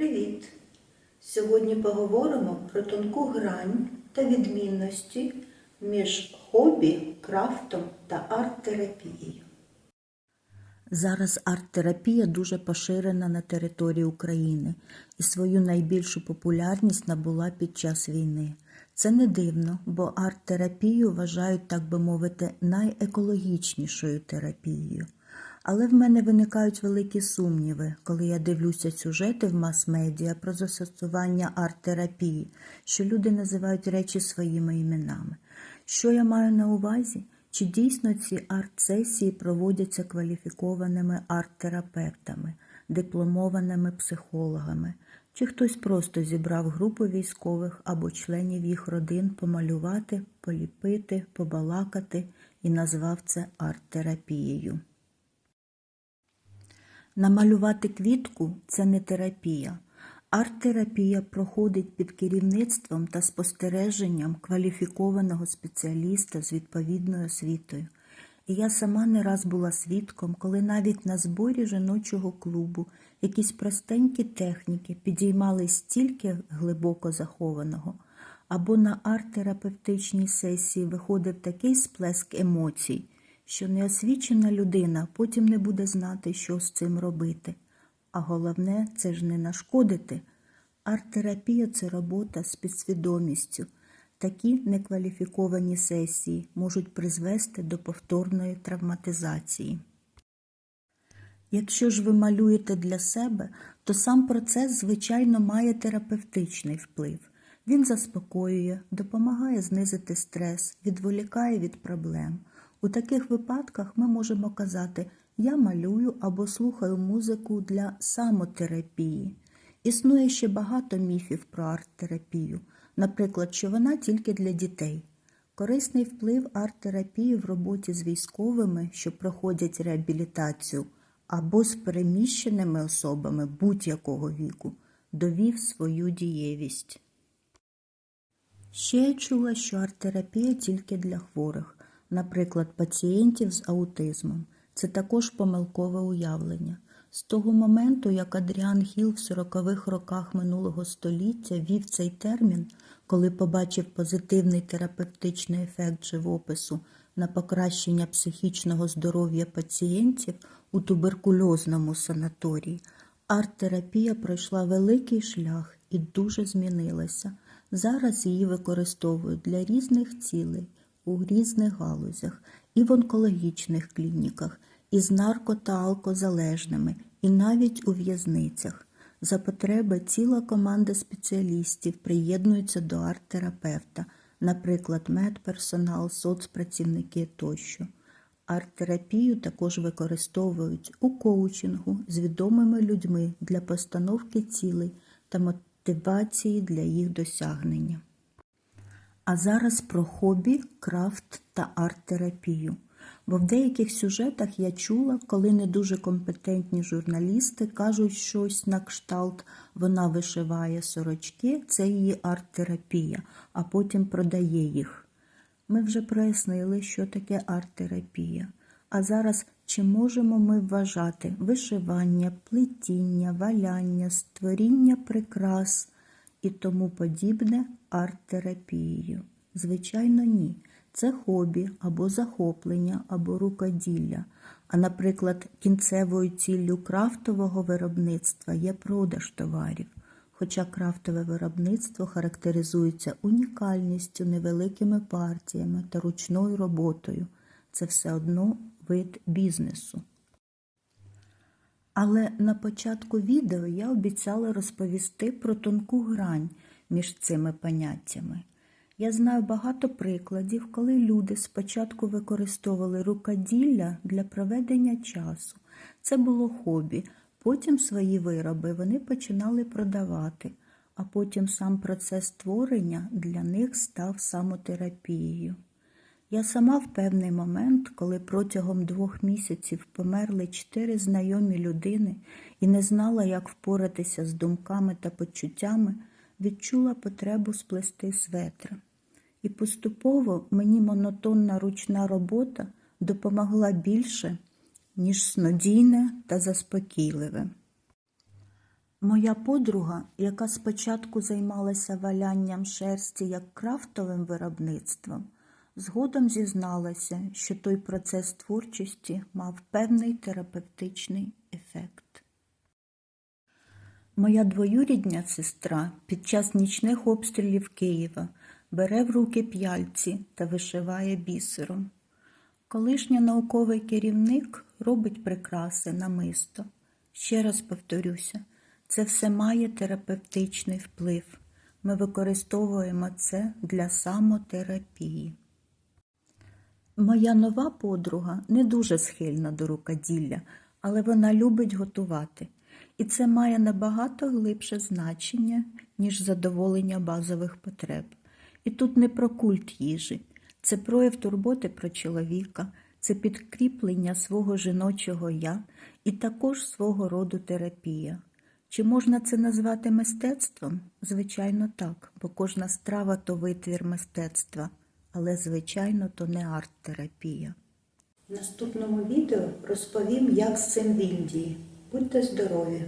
Привіт! Сьогодні поговоримо про тонку грань та відмінності між хобі, крафтом та арт-терапією. Зараз арт-терапія дуже поширена на території України і свою найбільшу популярність набула під час війни. Це не дивно, бо арт-терапію вважають, так би мовити, найекологічнішою терапією. Але в мене виникають великі сумніви, коли я дивлюся сюжети в мас-медіа про застосування арт-терапії, що люди називають речі своїми іменами. Що я маю на увазі? Чи дійсно ці арт-сесії проводяться кваліфікованими арт-терапевтами, дипломованими психологами, чи хтось просто зібрав групу військових або членів їх родин помалювати, поліпити, побалакати і назвав це арт-терапією? Намалювати квітку це не терапія. Арт-терапія проходить під керівництвом та спостереженням кваліфікованого спеціаліста з відповідною освітою. І я сама не раз була свідком, коли навіть на зборі жіночого клубу якісь простенькі техніки підіймали стільки глибоко захованого, або на арт-терапевтичній сесії виходив такий сплеск емоцій, що неосвічена людина потім не буде знати, що з цим робити. А головне, це ж не нашкодити. Арт-терапія це робота з підсвідомістю. Такі некваліфіковані сесії можуть призвести до повторної травматизації. Якщо ж ви малюєте для себе, то сам процес, звичайно, має терапевтичний вплив. Він заспокоює, допомагає знизити стрес, відволікає від проблем. У таких випадках ми можемо казати Я малюю або слухаю музику для самотерапії. Існує ще багато міфів про арт-терапію, наприклад, що вона тільки для дітей. Корисний вплив арт-терапії в роботі з військовими, що проходять реабілітацію, або з переміщеними особами будь-якого віку, довів свою дієвість. Ще я чула, що арт-терапія тільки для хворих, наприклад, пацієнтів з аутизмом. Це також помилкове уявлення. З того моменту, як Адріан Гіл в 40-х роках минулого століття вів цей термін, коли побачив позитивний терапевтичний ефект живопису на покращення психічного здоров'я пацієнтів у туберкульозному санаторії, арт-терапія пройшла великий шлях і дуже змінилася. Зараз її використовують для різних цілей у різних галузях і в онкологічних клініках, і з нарко та алкозалежними, і навіть у в'язницях. За потреби ціла команда спеціалістів приєднується до арт-терапевта, наприклад, медперсонал, соцпрацівники тощо. Арт-терапію також використовують у коучингу з відомими людьми для постановки цілей та мотивації для їх досягнення. А зараз про хобі, крафт та арт-терапію. Бо в деяких сюжетах я чула, коли не дуже компетентні журналісти кажуть щось на кшталт, вона вишиває сорочки, це її арт-терапія, а потім продає їх. Ми вже прояснили, що таке арт-терапія. А зараз чи можемо ми вважати вишивання, плетіння, валяння, створіння прикрас і тому подібне арт-терапією? Звичайно, ні. Це хобі або захоплення, або рукоділля. А, наприклад, кінцевою ціллю крафтового виробництва є продаж товарів. Хоча крафтове виробництво характеризується унікальністю, невеликими партіями та ручною роботою, це все одно вид бізнесу. Але на початку відео я обіцяла розповісти про тонку грань між цими поняттями. Я знаю багато прикладів, коли люди спочатку використовували рукоділля для проведення часу. Це було хобі. Потім свої вироби вони починали продавати, а потім сам процес створення для них став самотерапією. Я сама в певний момент, коли протягом двох місяців померли чотири знайомі людини і не знала, як впоратися з думками та почуттями, відчула потребу сплести светра. І поступово мені монотонна ручна робота допомогла більше, ніж снодійне та заспокійливе. Моя подруга, яка спочатку займалася валянням шерсті як крафтовим виробництвом, згодом зізналася, що той процес творчості мав певний терапевтичний ефект. Моя двоюрідня сестра під час нічних обстрілів Києва бере в руки п'яльці та вишиває бісером. Колишній науковий керівник робить прикраси намисто. Ще раз повторюся, це все має терапевтичний вплив. Ми використовуємо це для самотерапії. Моя нова подруга не дуже схильна до рукоділля, але вона любить готувати. І це має набагато глибше значення, ніж задоволення базових потреб. І тут не про культ їжі, це прояв турботи про чоловіка, це підкріплення свого жіночого я і також свого роду терапія. Чи можна це назвати мистецтвом? Звичайно, так, бо кожна страва то витвір мистецтва, але, звичайно, то не арт-терапія. В наступному відео розповім, як з цим в Індії. Будьте здорові!